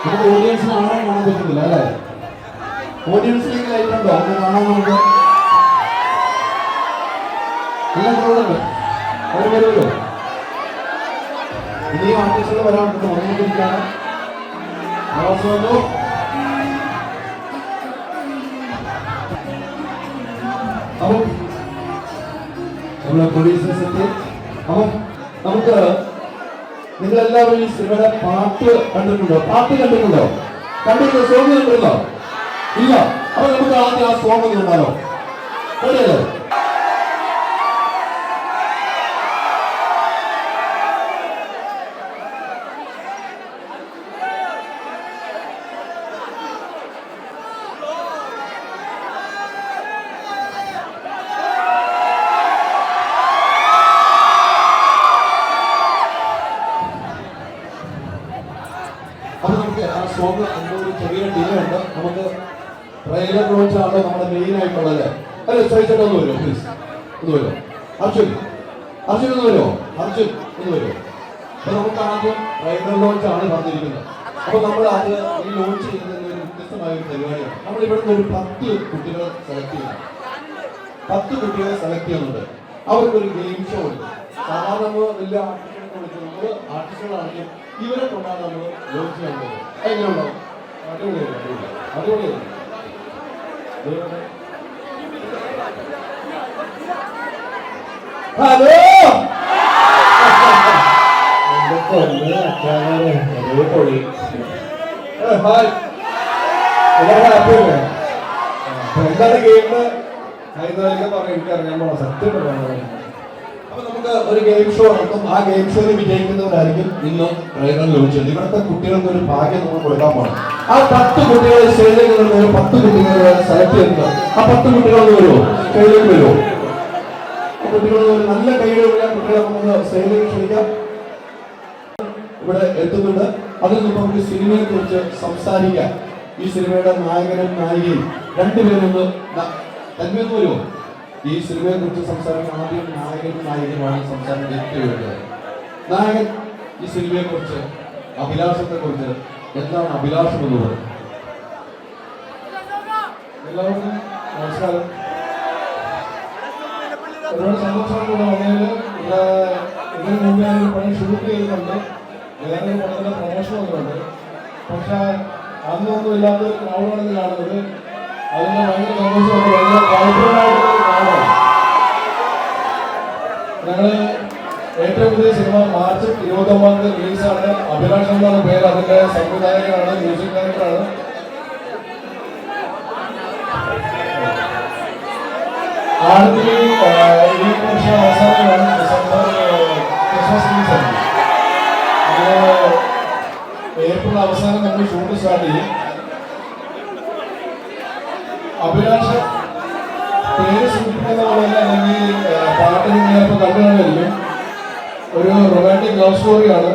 നമുക്ക് ഓഡിയൻസിന് ആളെ കാണാൻ പറ്റുന്നില്ല അല്ലേ? ഓഡിയൻസിലേക്ക് ലൈറ്റ് ഉണ്ടോ? ഒന്ന് കാണാൻ നമുക്ക് എല്ലാം ക്രൗഡുണ്ട് അവർ വരുമല്ലോ ഇനിയും ആർട്ടിസ്റ്റുകൾ വരാനുണ്ട് വന്നുകൊണ്ടിരിക്കുകയാണ് ആവാസ് വന്നു അപ്പം നമ്മളെ പ്രൊഡ്യൂസേഴ്സ് എത്തി നമുക്ക് നിങ്ങൾ എല്ലാവരും സിനിമയുടെ പാട്ട് കണ്ടിട്ടുണ്ടോ? പാട്ട് കണ്ടിട്ടുണ്ടോ? കണ്ടിട്ടുണ്ടോ? സോങ് കണ്ടിട്ടുണ്ടോ? ഇല്ല. അപ്പൊ നമുക്ക് ആദ്യം ആ സോങ് ഒന്ന് ഉണ്ടാലോ കണ്ടില്ലേ അപ്പൊ നമുക്ക് ആ സോങ് എന്തോ ഒരു ചെറിയ ഡിലേ ഉണ്ട് നമുക്ക് ട്രെയിലർ ലോഞ്ച് ആണ് നമ്മുടെ മെയിൻ ആയിട്ടുള്ളത് അല്ലെ ചോദിച്ചിട്ട് ഒന്ന് വരുമോ പ്ലീസ് ഒന്ന് വരുമോ അർജുൻ അർജുൻ ഒന്ന് വരുമോ അർജുൻ ഒന്ന് വരുമോ അപ്പൊ നമുക്ക് ആദ്യം ലോഞ്ച് പറഞ്ഞിരിക്കുന്നത് അപ്പൊ നമ്മൾ അത് ഈ ലോഞ്ച് ചെയ്യുന്നത് ഒരു വ്യത്യസ്തമായ ഒരു പരിപാടിയാണ്. നമ്മൾ ഇവിടുന്ന് ഒരു പത്ത് കുട്ടികളെ സെലക്ട് ചെയ്യുന്നു പത്ത് കുട്ടികളെ സെലക്ട് ചെയ്യുന്നുണ്ട്. അവർക്കൊരു ഗെയിം ഷോ ഉണ്ട്. സാധാരണ നമ്മൾ വലിയ ആർട്ടിസ്റ്റുകളെ വിളിച്ച് നമ്മൾ ആർട്ടിസ്റ്റുകളാണെങ്കിൽ ഇവരെ കൊണ്ടാണ് നമ്മൾ ലോഞ്ച് ചെയ്യാൻ പോകുന്നത്. എങ്ങനെയുണ്ടാവും ഹലോ? ഹാപ്പിയല്ലേ എന്താണ് ഗെയിം ഹൈദരാലിക്ക് പറഞ്ഞ എനിക്ക് അറിയാൻ പോണ സത്യം നമുക്ക് ഒരു ഗെയിം ഷോ നടക്കും ആ ഗെയിം ഷോയിൽ വിജയിക്കുന്നവരായിരിക്കും ഇന്ന് ട്രെയിനർ ലോഞ്ച് ചെയ്യുന്നത് ഇവിടുത്തെ കുട്ടികൾക്ക് ഒരു ഭാഗ്യം നമ്മൾ കൊടുക്കാൻ പോകണം ആ പത്ത് കുട്ടികളെ സ്റ്റേജിലേക്ക് ഒരു പത്ത് കുട്ടികളെ സെലക്ട് ചെയ്യുന്നത് ആ പത്ത് കുട്ടികളൊന്ന് വരുമോ സ്റ്റേജിലേക്ക് വരുമോ കുട്ടികൾ നല്ല കൈകളുള്ള കുട്ടികളെ നമുക്ക് സ്റ്റേജിലേക്ക് ക്ഷണിക്കാം. ഇവിടെ എത്തുന്നുണ്ട്. അതിൽ നമുക്ക് സിനിമയെ കുറിച്ച് സംസാരിക്കാം. ഈ സിനിമയുടെ നായകനും നായികയും രണ്ടുപേരൊന്ന് തന്മയൊന്ന് വരുമോ? ഈ സിനിമയെ കുറിച്ച് സംസാരിക്കാൻ ആദ്യം നായകനും നായികയുമാണ് സംസാരിക്കാൻ ഏറ്റവും വേണ്ടത് നായകൻ ഈ സിനിമയെ കുറിച്ച് അഭിലാഷത്തെ കുറിച്ച് എന്താണ് അഭിലാഷം എന്ന് പറയുന്നത്? എല്ലാവർക്കും നമസ്കാരം. ഒരുപാട് സന്തോഷമായിട്ടുള്ള വന്നതിൽ ഇതിന് മുമ്പേ പണി ഷൂട്ട് ചെയ്തിട്ടുണ്ട്. പടത്തിന്റെ പ്രൊമോഷൻ വന്നിട്ടുണ്ട് പക്ഷെ അന്നൊന്നും ഇല്ലാത്തൊരു ക്രൗഡാണ് കാണുന്നത് അതിന്റെ ഭയങ്കര സന്തോഷമുണ്ട് ഭയങ്കര താല്പര്യമായിട്ടുള്ള ക്രൗഡാണ് ഞങ്ങൾ ഏറ്റവും പുതിയ സിനിമ മാർച്ച് ഇരുപത്തി ഒമ്പതാം തീയതി റിലീസാണ്. അഭിലാഷ് എന്നാണ് പേര്. അതിന്റെ സംവിധായകനാണ് മ്യൂസിക് ഡയറക്ടറാണ്. ആദ്യത്തെ ഈ വർഷം അവസാനമാണ് ഡിസംബർ ക്രിസ്മസ് സീസൺ ഏപ്രിൽ അവസാനം നമ്മൾ ഷൂട്ട് സ്റ്റാർട്ട് ചെയ്യും. അഭിലാഷ് പേര് സൂചിപ്പിക്കുന്ന പോലെ അല്ലെങ്കിൽ പാട്ട് നിങ്ങൾ ചിലപ്പോൾ കണ്ടു ഒരു റൊമാന്റിക് ലവ് സ്റ്റോറിയാണ്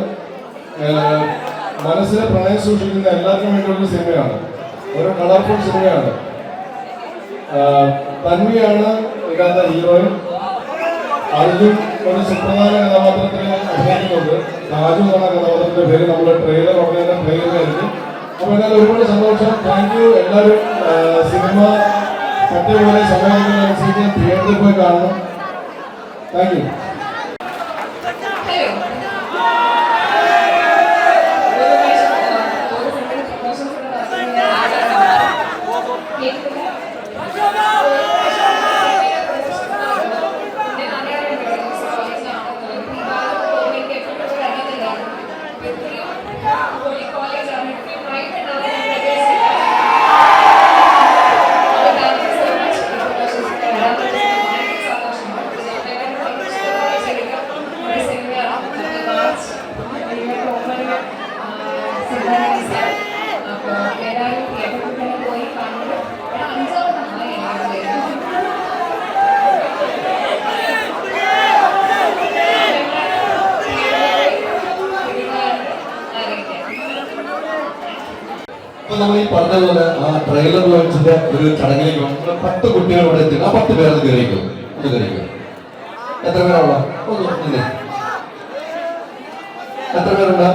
മനസ്സിലെ പ്രണയം സൂക്ഷിക്കുന്ന എല്ലാവർക്കും വേണ്ടിയുള്ള സിനിമയാണ്. ഒരു കളർഫുൾ സിനിമയാണ്. തന്മിയാണ് ഇതിനകത്ത് ഹീറോയിൻ അർജുൻ ഒരു സുപ്രധാന കഥാപാത്രത്തിൽ താജു എന്ന കഥാപാത്രത്തിന്റെ പേര്. നമ്മുടെ ട്രെയിലർ ഉടനെ ചെയ്തായിരിക്കും അപ്പൊ എന്നാലും ഒരുപാട് സന്തോഷം. താങ്ക് യു എല്ലാവരും സിനിമ പറ്റുപോലെ സമയത്തിനനുസരിച്ച് തിയേറ്ററിൽ പോയി കാണണം. താങ്ക് യു പോയി കണ്ടു അഞ്ചാമതാണ് എനിക്ക് അപ്പൊ നമ്മൾ ഈ പറഞ്ഞതുപോലെ ആ ട്രെയിലർ ലോഞ്ചിന്റെ ഒരു ചടങ്ങിലേക്ക് നമ്മൾ പത്ത് കുട്ടികൾ ഇവിടെ എത്തി ആ പത്ത് പേരത് കയറിക്കും. ഒന്ന് കയറിക്കും. എത്ര നിന്നെ എത്ര പേരുണ്ട്?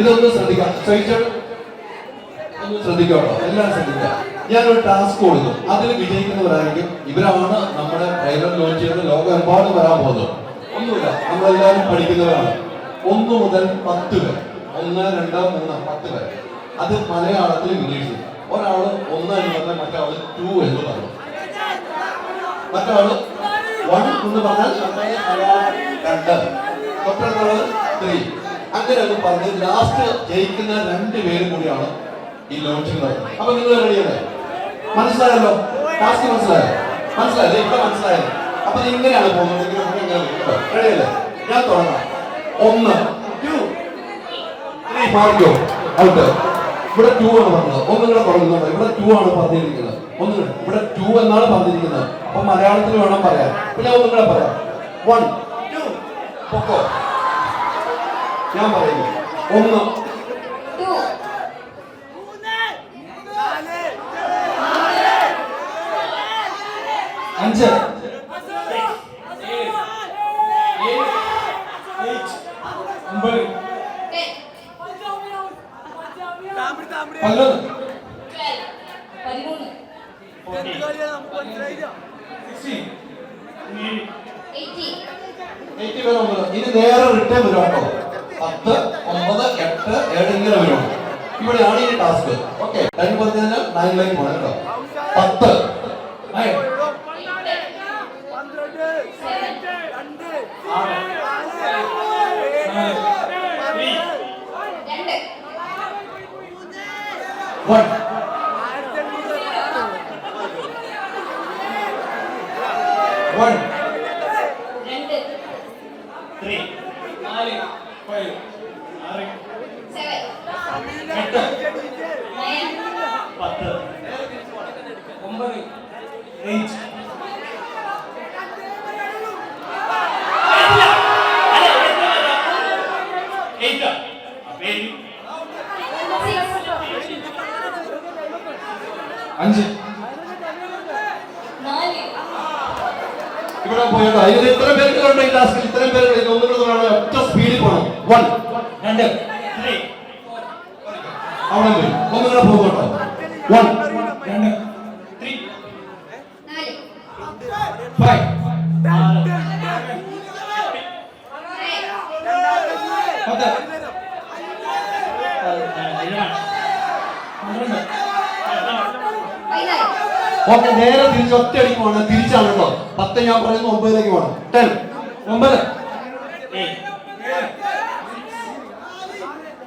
ഇതൊന്ന് ശ്രദ്ധിക്കാം. സഹിച്ചോളൂ ഒന്ന് ശ്രദ്ധിക്കട്ടോ എല്ലാവരും ശ്രദ്ധിക്കുക ഞാനൊരു ടാസ്ക് കൊടുത്തു. അതിൽ വിജയിക്കുന്നവരായിരിക്കും. ഇവരാണ് നമ്മുടെ ലോഞ്ച് ലോകം ഒരുപാട് വരാൻ പോകുന്നത്. ഒന്നുമില്ല. നമ്മളെല്ലാവരും പഠിക്കുന്നവരാണ്. ഒന്ന് മുതൽ പത്ത് വരെ. ഒന്ന് രണ്ട് മൂന്ന് പത്ത് വരെ. അത് മലയാളത്തിൽ ഇംഗ്ലീഷ് ഒരാൾ ഒന്ന് എന്ന് പറഞ്ഞാൽ മറ്റൊരാൾ ടു എന്ന് പറഞ്ഞു മറ്റാൾ വൺ എന്ന് പറഞ്ഞാൽ രണ്ട്. തൊട്ടടുത്തുള്ളത് ത്രീ അങ്ങനെ ഒന്ന് പറഞ്ഞ് ലാസ്റ്റ് ജയിക്കുന്ന രണ്ട് പേരും കൂടിയാണ് ഈ ലോഞ്ചിങ് അപ്പൊ നിങ്ങൾ റെഡിയാണ് മനസ്സിലായല്ലോ? ടാസ്ക് മനസ്സിലായോ? മനസ്സിലായല്ലേ ഇപ്പൊ മനസ്സിലായല്ലോ. അപ്പൊ ഇങ്ങനെയാണ് പോകുന്നത്. റെഡിയല്ലേ ഞാൻ തുടങ്ങാം. ഒന്ന് മാറിക്കോ ഔട്ട് ഇവിടെ ടു ആണ് പറഞ്ഞത്. ഒന്നും പറഞ്ഞത് ഇവിടെ ടു ആണ് പറഞ്ഞിരിക്കുന്നത്. ഒന്ന് ഇവിടെ ടു എന്നാണ് പറഞ്ഞിരിക്കുന്നത്. അപ്പൊ മലയാളത്തിൽ വേണം പറയാൻ. പിന്നെ ഞാൻ പറയാം. വൺ ടു പൊക്കോ. ഞാൻ പറയുന്നു. ഒന്ന്. അഞ്ച് ഒമ്പത് ടെൻ പതിനൊന്ന് ട്വൽവ് പതിമൂന്ന് എയ്റ്റീൻ എയ്റ്റി വരെ ഒമ്പത് ഇനി നേരെ റിട്ടേൺ വരും കേട്ടോ പത്ത് ഒമ്പത് എട്ട് ഏഴ് ഇങ്ങനെ വരും ഇവിടെയാണ് ഈ ടാസ്ക് ഓക്കെ ടൈം പറഞ്ഞു കഴിഞ്ഞാൽ നയനിലേക്ക് പോകണം കേട്ടോ പത്ത് നയൻ സെവൻ രണ്ട് വൺ വൺ രണ്ട് സെവൻ എട്ട് നയൻ പത്ത് ഒമ്പത് എയ്റ്റ് അഞ്ച്. ഇവിടെ പോയത് അതിന് ഇത്ര പേർക്ക് കണ്ടോ ഈ ടാസ്കിൽ ഇത്രയും പേര് ഒന്നുകൂടെ ഒറ്റ സ്പീഡിൽ പോകണം വൺ രണ്ട്. അവിടെ ഒന്നുകൂടെ പോകുന്നുണ്ടോ വൺ തിരിച്ച് ഒറ്റയടിക്ക് പോകണം തിരിച്ചാണ് കേട്ടോ. പത്ത് ഞാൻ പറയുന്നു ഒമ്പതിലേക്ക് പോകണം. ടെൻ. ഒമ്പത്.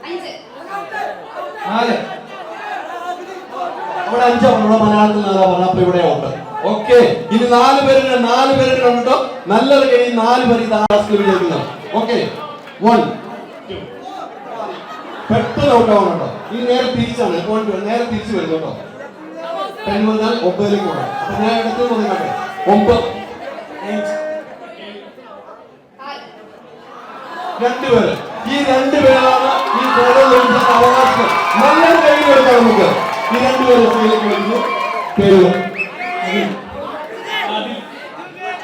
അഞ്ച്. നാല്. അവിടെ അഞ്ചാണ് ഇവിടെ മലയാളത്തിൽ നാലാ പറഞ്ഞ അപ്പൊ ഇവിടെ ഉണ്ട് ഓക്കെ. ഇനി നാല് പേരുടെ നാല് പേരുടെ കണ്ടോ നല്ലത് കഴിഞ്ഞ് നാല് പേര് ഈ ടാസ്കിൽ ഓക്കെ. വൺ പെട്ടെന്ന് ഔട്ട് ആവണം കേട്ടോ. ഇനി നേരെ തിരിച്ചാണ്. നേരെ തിരിച്ചു വരുന്നു കേട്ടോ. മുതൽ ഒമ്പതിലേക്ക് പോകണം. ഞാൻ ഇടത്ത് നോക്കട്ടെ ഒമ്പത്. രണ്ടുപേര് ഈ രണ്ടുപേരാണ് ഈ ലഭിച്ച അവകാശം. കൈ കൊടുക്കാം നമുക്ക്. ഈ രണ്ടുപേർ കയ്യിലേക്ക് വരുന്നു.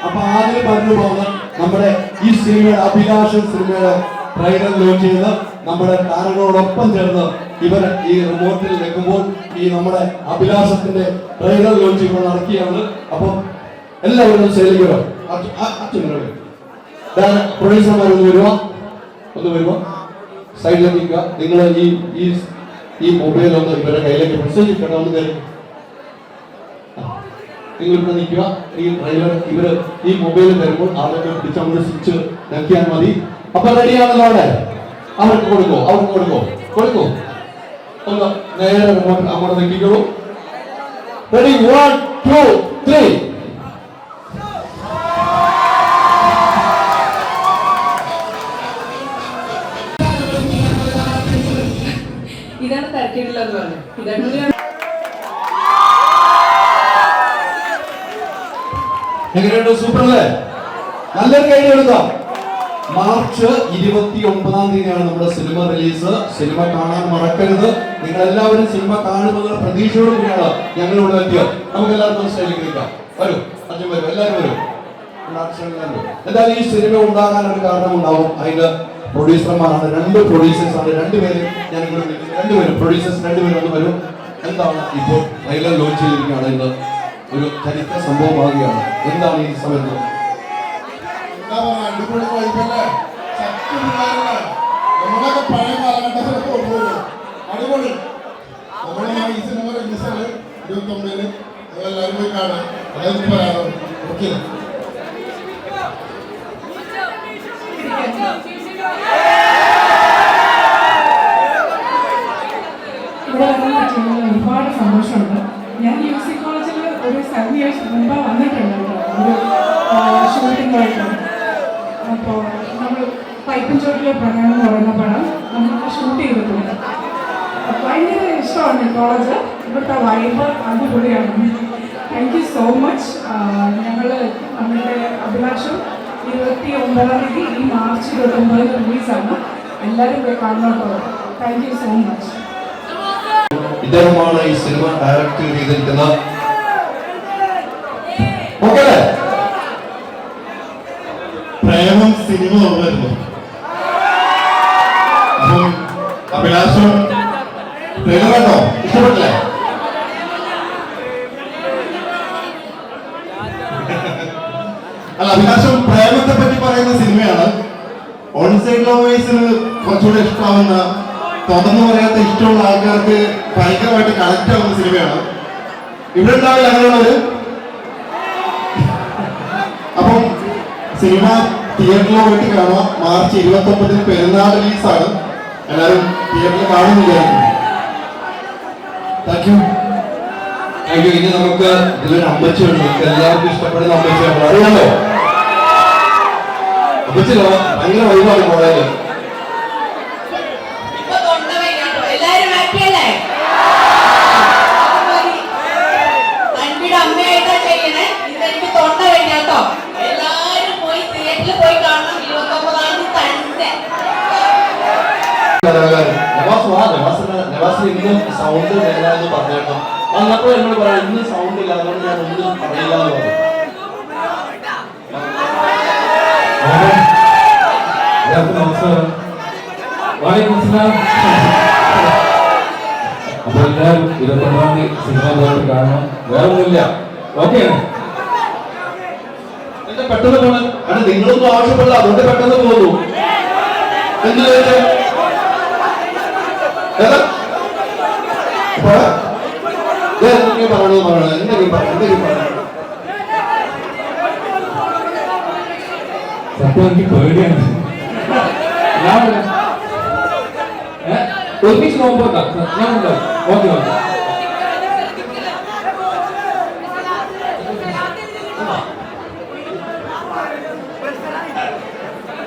അപ്പൊ ആദ്യം പറഞ്ഞു പോകുന്ന നമ്മുടെ ഈ സിനിമയുടെ അഭിലാഷം സിനിമയുടെ ട്രailer ലോഞ്ച് ചെയ്ത് നമ്മുടെ താരങ്ങളോടൊപ്പം ചേർന്ന് ഇവർ ഈ റിമോട്ടിൽ വെക്കുമ്പോൾ ഈ നമ്മുടെ അഭിലാഷത്തിന്റെ ട്രെയിനർ ലോഞ്ച് ഇപ്പോൾ നടക്കുകയാണ്. അപ്പം എല്ലാവരും പ്രൊഡ്യൂസർമാർ ഒന്ന് വരുമോ സൈഡിലേക്ക് നിൽക്കുക നിങ്ങൾ ഈ ഈ ഈ മൊബൈൽ ഒന്ന് ഇവരുടെ കയ്യിലേക്ക് മെസ്സേജ് ഇട്ടണം ഒന്ന് കയറി. നിങ്ങൾ ഇവിടെ നിൽക്കുക. ഈ ഡ്രൈവർ ഇവർ ഈ മൊബൈൽ വരുമ്പോൾ ആളുകൾ പിടിച്ച് സ്വിച്ച് നോക്കിയാൽ മതി. അപ്പൊ റെഡിയാണല്ലോ അവിടെ അവർക്ക് കൊടുക്കോ അവർക്ക് കൊടുക്കോ. കൊടുക്കോ. ഒന്ന് നേരെ അങ്ങോട്ട് നിൽക്കിക്കോളൂ റെഡി വൺ ടു ത്രീ ഇതാണ് തരക്കേടില്ലെന്ന് പറഞ്ഞു. ഇതാണ് എങ്ങനെയുണ്ട്? സൂപ്പർ അല്ലേ? നല്ലൊരു കൈ എടുക്കാം. മാർച്ച് ഇരുപത്തി ഒമ്പതാം തീയതിയാണ് നമ്മുടെ സിനിമ റിലീസ്. സിനിമ കാണാൻ മറക്കരുത്. നിങ്ങൾ എല്ലാവരും സിനിമ കാണുമെന്നുള്ള പ്രതീക്ഷയോട് കൂടിയാണ് ഞങ്ങളിവിടെ എത്തിയത്. നമുക്ക് എല്ലാവർക്കും സ്റ്റേജിലേക്കാം വരൂ. അച്ഛൻ വരും. എല്ലാവരും വരും. എന്തായാലും ഈ സിനിമ ഉണ്ടാകാൻ ഒരു കാരണം ഉണ്ടാവും. അതിന്റെ പ്രൊഡ്യൂസർമാരാണ് രണ്ട് പ്രൊഡ്യൂസേഴ്സ് ആണ്. രണ്ടുപേരും ഞാൻ ഇവിടെ. രണ്ടുപേരും പ്രൊഡ്യൂസേഴ്സ് രണ്ടുപേരും ഒന്ന് വരും. എന്താണ് ഇപ്പോൾ ട്രെയിലർ ലോഞ്ച് ചെയ്തിരിക്കുകയാണ് ഇന്ന് ഒരു ചരിത്ര സംഭവമാകുകയാണ്. എന്താണ് ഈ സമയത്ത് അടിപൊളി വൈബല്ലേ? ശക്തി? നമ്മളൊക്കെ പഴയ കാലഘട്ടത്തിലൊക്കെ? അടിപൊളി. നമ്മളെ ഈ സിനിമ റിലീസാണ് ഇരുപത്തൊമ്പതിന്. എല്ലാവരും പോയി കാണാം ഓക്കെ ഒരുപാട് സന്തോഷമുണ്ട്. ഞാൻ മ്യൂസിക് കോളേജിൽ ഒരു സെവൻ ഇയേഴ്സ് മുമ്പ് വന്നിട്ടുണ്ട് ഒരു ചോട്ടിലെ പ്രണയം എന്ന് പറയുന്ന പടം നമ്മൾ ഷൂട്ട് ചെയ്തിട്ടുണ്ട്. ഭയങ്കര ഇഷ്ടമാണ് കോളേജ്. ഇവിടുത്തെ വൈബ് അടിപൊളിയാണ്. താങ്ക് യു സോ മച്ച് ഞങ്ങൾ നമ്മളുടെ അഭിലാഷം ഇരുപത്തി ഒമ്പതാം തീയതി ഈ മാർച്ച് ഇരുപത്തി ഒമ്പതിന് റിലീസാണ് എല്ലാവരും പോയി കാണണം താങ്ക് യു സോ മച്ച് ഇദ്ദേഹമാണ് ഈ സിനിമ ഡയറക്ട് ചെയ്തിരിക്കുന്ന പ്രേമം സിനിമ വരുന്നു. അഭിലാഷം ട്രെയിലർ കണ്ടോ? ഇഷ്ടപ്പെട്ടില്ലേ? അല്ല അഭിലാഷം പ്രേമത്തെ പറ്റി പറയുന്ന സിനിമയാണ്. ഓൺ സൈഡ് ലവേഴ്സിന് കുറച്ചുകൂടെ ഇഷ്ടമാവുന്ന തുറന്നു പറയാത്ത ഇഷ്ടമുള്ള ആൾക്കാർക്ക് ഭയങ്കരമായിട്ട് കണക്ട് ആവുന്ന സിനിമയാണ്. ഇവിടെ ഉണ്ടാവില്ല അങ്ങനെയുള്ളവര്? അപ്പം സിനിമ തിയേറ്ററിൽ പോയിട്ട് കാണാം മാർച്ച് ഇരുപത്തി ഒമ്പതിന് പെരുന്നാൾ റിലീസാണ് എല്ലാവരും തിയേറ്ററിൽ കാണുന്നില്ല? താങ്ക് യു അയ്യോ ഇനി നമുക്ക് ഇതിലൊരു അമ്മച്ചിയുണ്ട് നമുക്ക് എല്ലാവർക്കും ഇഷ്ടപ്പെടുന്ന അമ്മച്ചിയാണ് അറിയാമോ അമ്മച്ചിലോ? ഭയങ്കര വൈബാണ് പോയത് ഇപ്പൊ തൊണ്ട വയ്യാട്ടോ എല്ലാരും ഹാപ്പി അല്ലേ അൻപിയുടെ അമ്മയായിട്ടാ ചെയ്യണേ ഇതെനിക്ക് തൊണ്ട വയ്യാട്ടോ എല്ലാരും പോയി തിയേറ്ററിൽ പോയി കാണണം ഇരുപത്തി ഒമ്പതാം തീയതി തന്നെ കലാകാരൻ നവാസ് വാ നവാസിന് നവാസിന് ഇന്നും സൗണ്ട് വേണ്ട എന്ന് പറഞ്ഞേക്കാം വന്നപ്പോൾ എന്നോട് സൗണ്ട് ഇല്ല അതുകൊണ്ട് ഞാൻ ഒന്നും പറയില്ല എന്ന് പറഞ്ഞു നമസ്കാരം അപ്പൊ എല്ലാവരും ഇരുപത്തൊന്നാം തീയതി സിനിമ പോയിട്ട് കാണണം വേറെ ഒന്നുമില്ല ഓക്കെ പെട്ടെന്ന് പോകണം നിങ്ങളൊന്നും ആവശ്യപ്പെടില്ല അതുകൊണ്ട് പെട്ടെന്ന് പോകുന്നു എന്ത് ചോദിച്ചേ ഏതാ? പോരാ? ദേ, എന്തൊക്കെയോ പറയണത് പറയണത് എന്തെങ്കിലും പറ എന്തെങ്കിലും പറ സത്യം എനിക്ക് പേടിയാണ് ഞാൻ വരാം. ഏ? ഒരുമിച്ച് പോകുമ്പോട്ടാ ഞാൻ ഉണ്ടാവും ഓക്കെ ഓക്കെ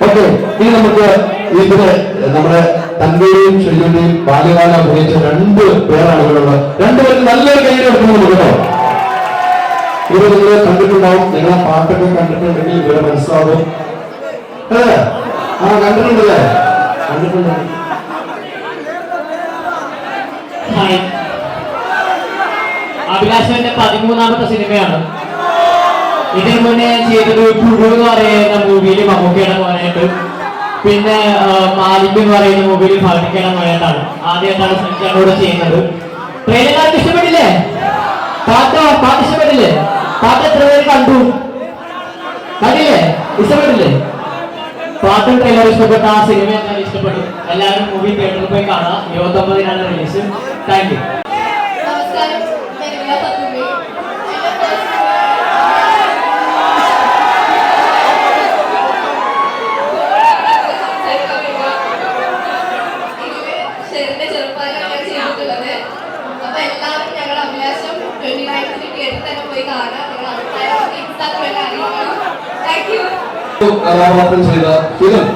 ഓക്കെ ഇനി നമുക്ക് ഇതിന് നമ്മുടെ തന്റെയും ഷെയ്യുടെയും ബാല്യകാല അഭിനയിച്ച രണ്ട് പേരാണ് രണ്ടുപേരും നല്ലൊരു കൈ എടുക്കുന്നു കേട്ടോ. ഇവർ നിങ്ങൾ കണ്ടിട്ടുണ്ടാവും. നിങ്ങളെ പാട്ടൊക്കെ കണ്ടിട്ടുണ്ടെങ്കിൽ ഇവരെ മനസ്സിലാവും? ആ കണ്ടിട്ടുണ്ടല്ലേ? കണ്ടിട്ടുണ്ട് അഭിലാഷന്റെ പതിമൂന്നാമത്തെ സിനിമയാണ്. ഇതിനു മുന്നേ ഞാൻ ചെയ്തത് പുഴു എന്ന് പറയുന്ന മൂവിയിൽ മമ്മൂക്കയുടെ മോനായിട്ട്. പിന്നെ മാലിന്യം എന്ന് പറയുന്ന മൂവിയിൽ ഫാട്ടിക്കയുടെ മോനായിട്ടാണ് ആദ്യമായിട്ടാണ് ശ്രമിച്ചാണ് ചെയ്യുന്നത്. ട്രെയിലർ ഇഷ്ടപ്പെട്ടില്ലേ പാട്ടോ? പാട്ട് ഇഷ്ടപ്പെട്ടില്ലേ പാട്ട് എത്ര പേര് കണ്ടു? കണ്ടില്ലേ? ഇഷ്ടപ്പെട്ടില്ലേ പാട്ടും ട്രെയിലർ ഇഷ്ടപ്പെട്ട ആ സിനിമ എന്തായാലും ഇഷ്ടപ്പെട്ടു എല്ലാവരും മൂവി തിയേറ്ററിൽ പോയി കാണാം ഇരുപത്തി ഒമ്പതിനാണ് റിലീസ് താങ്ക് യു നമസ്കാരം ഞാൻ വില പത്തുമി എന്റെ first ഇതിൽ ഷെറിന്റെ ചെറുപ്പക്കാരാണ് ചെയ്തിട്ടുള്ളത് അപ്പൊ എല്ലാവരും ഞങ്ങളുടെ അഭിലാഷം ട്വന്റി നയൻത്തിന് തിയേറ്ററിൽ തന്നെ പോയി കാണാം നിങ്ങൾ അഭിപ്രായം ഇൻസ്റ്റാഗ്രാമിൽ അറിയിക്കണം താങ്ക് യു കഥാപാത്രം ചെയ്ത ഫിലിം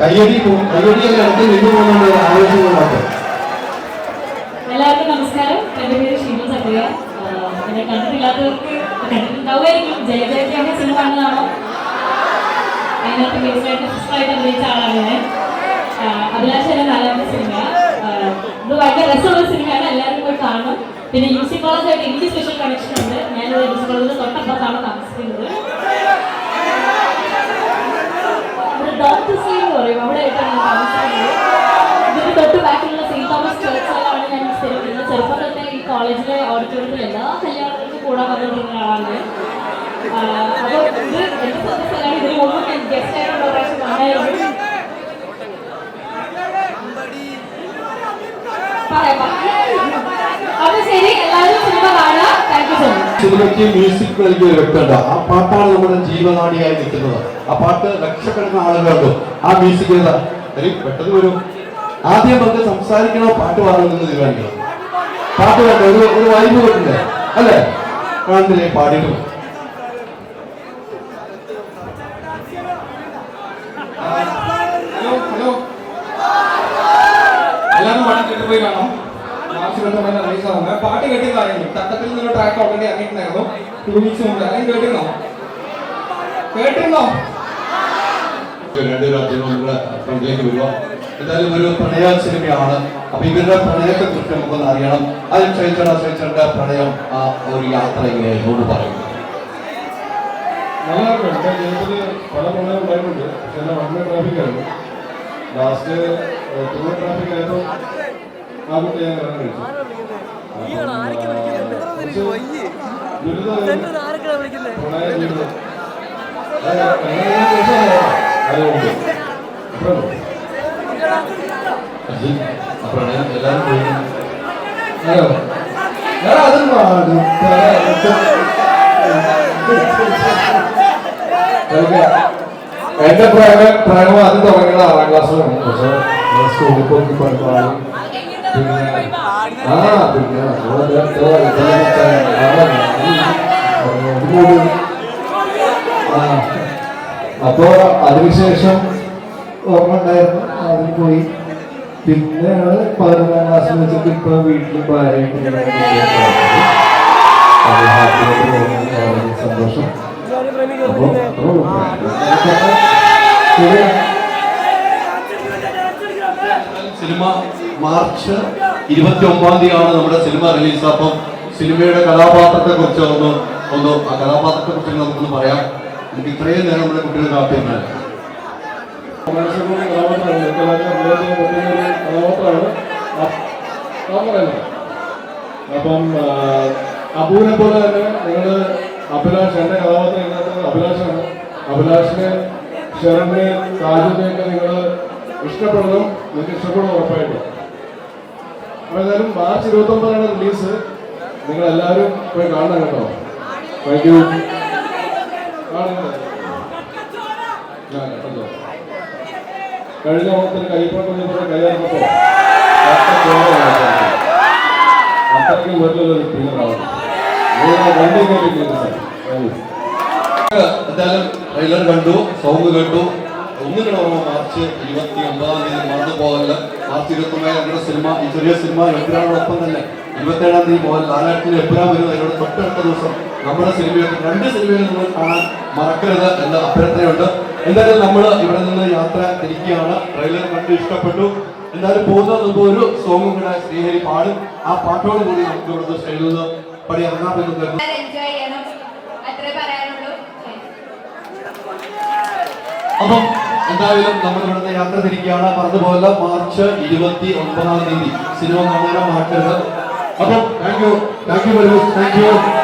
കയ്യടി കയ്യടി അടുത്ത് നിന്നു പോകുന്ന ആവശ്യങ്ങളൊക്കെ എല്ലാവർക്കും നമസ്കാരം. എന്റെ പേര് സക്കറിയ ആഹ് എന്നെ കണ്ടിട്ടില്ലാത്തവർക്ക് കണ്ടിട്ടുണ്ടാവുമായിരിക്കും. ജയ ജയത്യാന്റെ സിനിമ കാണുന്നതാണോ അതിനകത്ത് ബേസിലായിട്ട് സിസ്റ്ററായിട്ട് അഭിനയിച്ച ആളാണ് ഞാൻ. അഭിലാഷ് നാലാമത്തെ സിനിമ ഇത് ഭയങ്കര രസമുള്ള സിനിമയാണ് എല്ലാവരും പോയി കാണണം. പിന്നെ യു സി കോളേജായിട്ട് എനിക്ക് സ്പെഷ്യൽ കണക്ഷൻ ഉണ്ട്. ഞാൻ യു സി കോളേജിൽ തൊട്ടപ്പുറത്താണ് താമസിക്കുന്നത്. നോർത്ത് സീ എന്ന് പറയും. അവിടെ ആയിട്ടാണ് താമസിക്കുന്നത്. ഇതിന് തൊട്ട് ബാക്കിലുള്ള സെയിന്റ് തോമസ് ചേർച്ചാലാണ് ഞാൻ സ്ഥിരപ്പെടുന്നത്. ചെറുപ്പം തന്നെ ഈ കോളേജിലെ ഓഡിറ്റോറിയത്തിൽ എല്ലാ കല്യാണത്തിനും കൂടാൻ വന്നിട്ടുള്ള ആളാണ് അപ്പോൾ ഇത് എന്റെ സ്വന്തം സ്ഥലമാണ് ഗസ്റ്റ് ആയിട്ടുള്ള പ്രാവശ്യം കാണായിരുന്നു പറയാം അപ്പോൾ ശരി എല്ലാവരും സിനിമ കാണുക. താങ്ക് യു സോ മച്ച് സിനിമയ്ക്ക് മ്യൂസിക് നൽകിയ ഒരു വ്യക്തിയുണ്ട് ആ പാട്ടാണ് നമ്മുടെ ജീവനാടിയായി നിൽക്കുന്നത്. ആ പാട്ട് ലക്ഷക്കണക്കിന് ആളുകളുണ്ട്. ആ മ്യൂസിക് പെട്ടെന്ന് വരും. ആദ്യം നമുക്ക് സംസാരിക്കണോ? പാട്ട് പാടണമെന്ന് തീരുമാനിക്കണം. പാട്ട് വേണ്ട ഒരു ഒരു വൈബ് കിട്ടില്ലേ അല്ലേ? കാണുന്നില്ലേ പാടിയിട്ട്. Hello hello. എല്ലാവരും പാടാൻ കേട്ടുപോയി കാണാം. ആവുന്നത് പാട്ട് കേട്ടിരുന്നു തട്ടത്തിൽ നിന്ന് ട്രാക്ക് ഓൾറെഡി ഇറങ്ങിയിട്ടുണ്ടായിരുന്നു. ടു വീക്സ് മുമ്പ്. അല്ലെങ്കിൽ കേട്ടിരുന്നോ? കേട്ടിരുന്നോ? രണ്ടുപേരും അദ്ദേഹം നമ്മുടെ ഫ്രണ്ടിലേക്ക് എന്തായാലും ഒരു പ്രണയ സിനിമയാണ്. അപ്പൊ ഇവരുടെ പ്രണയത്തെ കുറിച്ച് നമുക്കൊന്ന് അറിയണം. അതിൽ ക്ഷയിച്ചേണ്ട ക്ഷയിച്ചേണ്ട പ്രണയം ആ ഒരു യാത്ര എങ്ങനെയായിരുന്നു പറയും. നല്ലതായിരുന്നു. എന്റെ ജീവിതത്തിൽ പല പ്രണയം ഉണ്ടായിട്ടുണ്ട്. പക്ഷെ എല്ലാം വൺ ട്രാഫിക് ആയിരുന്നു. ലാസ്റ്റ് ടൂ ട്രാഫിക് ആയപ്പോൾ ആ കുട്ടി ഞാൻ കല്യാണം കഴിച്ചു ദുരിതം പ്രണയ എല്ലാവരും ഹലോ അത്. എന്റെ പ്രേമ പ്രേമം അത് തുടങ്ങുന്ന ആറാം ക്ലാസ്സിലാണ് പക്ഷെ സ്കൂളിൽ പോയി പഠിക്കാനും പിന്നെ ആ പിന്നെ അപ്പോ അതിനുശേഷം ഓർമ്മ ഉണ്ടായിരുന്നു. അതിന് പോയി. പിന്നെയാണ് പതിനൊന്നാം ക്ലാസ്സിൽ വെച്ചിട്ട് ഇപ്പൊ വീട്ടിൽ ഭാര്യയും കുഞ്ഞുങ്ങളും കുട്ടിയൊക്കെ ആയത്. അത് ഹാപ്പിയായിട്ട് പോകുന്നത് വളരെ സന്തോഷം. അപ്പോ. സിനിമ മാർച്ച് ഇരുപത്തി ഒമ്പതാം തീയതിയാണ് നമ്മുടെ സിനിമ റിലീസ്. അപ്പം സിനിമയുടെ കഥാപാത്രത്തെ കുറിച്ച് ഒന്ന് ഒന്ന് ആ കഥാപാത്രത്തെ കുറിച്ച് നമുക്കൊന്ന് പറയാം. എനിക്ക് ഇത്രയും നേരം നമ്മുടെ കുട്ടികൾ പറയുന്നത്. അപ്പം അബൂനെ പോലെ തന്നെ നിങ്ങൾ അഭിലാഷ് എന്റെ കഥാപാത്രം ഇതിനകത്ത് അഭിലാഷാണ്. അഭിലാഷിനെ ശരണിനെ കാജുനെയൊക്കെ നിങ്ങൾ ഇഷ്ടപ്പെടണം നിങ്ങൾക്ക് ഇഷ്ടപ്പെടണം ഉറപ്പായിട്ടും. അപ്പോൾ ഏതായാലും മാർച്ച് ഇരുപത്തൊമ്പതാണ് റിലീസ്. നിങ്ങൾ എല്ലാവരും പോയി കാണണം കേട്ടോ. താങ്ക് യു കഴിഞ്ഞ ഓണത്തിന് കൈപ്പറക്കുന്ന കൈയാറപ്പോ അത്രയ്ക്കും വലിയൊരു കയറി എന്തായാലും ട്രെയിലർ കണ്ടു സോങ് കേട്ടു ഒന്നുകൂടെ ഓർമ്മ മാർച്ച് ഇരുപത്തി ഒമ്പതാം തീയതി മറന്നു പോകല്ല മാർച്ച് ഇരുപത്തി ഒമ്പത് ഞങ്ങളുടെ സിനിമ ഈ ചെറിയ സിനിമ എബ്രാനോടൊപ്പം തന്നെ ഇരുപത്തേഴാം തീയതി മോഹൻ ലാലാട്ടിന് എബ്രാൻ വരുന്നത് അതിനോട് തൊട്ടടുത്ത ദിവസം നമ്മുടെ സിനിമയൊക്കെ രണ്ട് സിനിമയിൽ നിങ്ങൾ കാണാൻ മറക്കരുത് എന്ന അഭ്യർത്ഥനയുണ്ട്. എന്തായാലും നമ്മൾ ഇവിടെ നിന്ന് യാത്ര തിരിക്കുകയാണ്. ട്രെയിലർ കണ്ട് ഇഷ്ടപ്പെട്ടു. എന്തായാലും പോകുന്ന മുമ്പ് ഒരു സോങ്ങും കൂടെ ശ്രീഹരി പാടും. ആ പാട്ടോട് കൂടി നമുക്ക് ഇവിടുന്ന് സ്റ്റൈലിൽ നിന്ന് പടി ഇറങ്ങാമെന്ന് കരുതുന്നു. അപ്പം എന്തായാലും നമ്മൾ ഇവിടുന്ന് യാത്ര തിരിക്കുകയാണ്. പറഞ്ഞതുപോലെ മാർച്ച് ഇരുപത്തി ഒമ്പതാം തീയതി. സിനിമ കാണാൻ മാറ്റരുത്. അപ്പം thank you thank you very much thank you